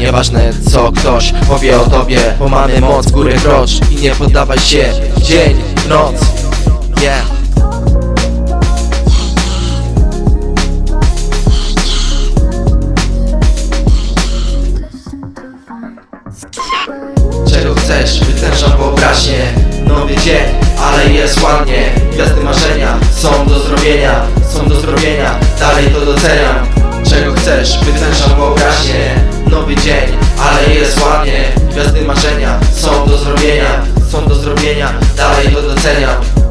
Nieważne co ktoś powie o tobie Bo mamy moc, górę krocz I nie poddawaj się. Dzień, noc Yeah. Czego chcesz? Wytężam wyobraźnię. Nowy dzień, ale jest ładnie. Gwiazdy marzenia są do zrobienia Są do zrobienia, dalej to doceniam. Czego chcesz? Wytężam zrobienia, dalej to doceniam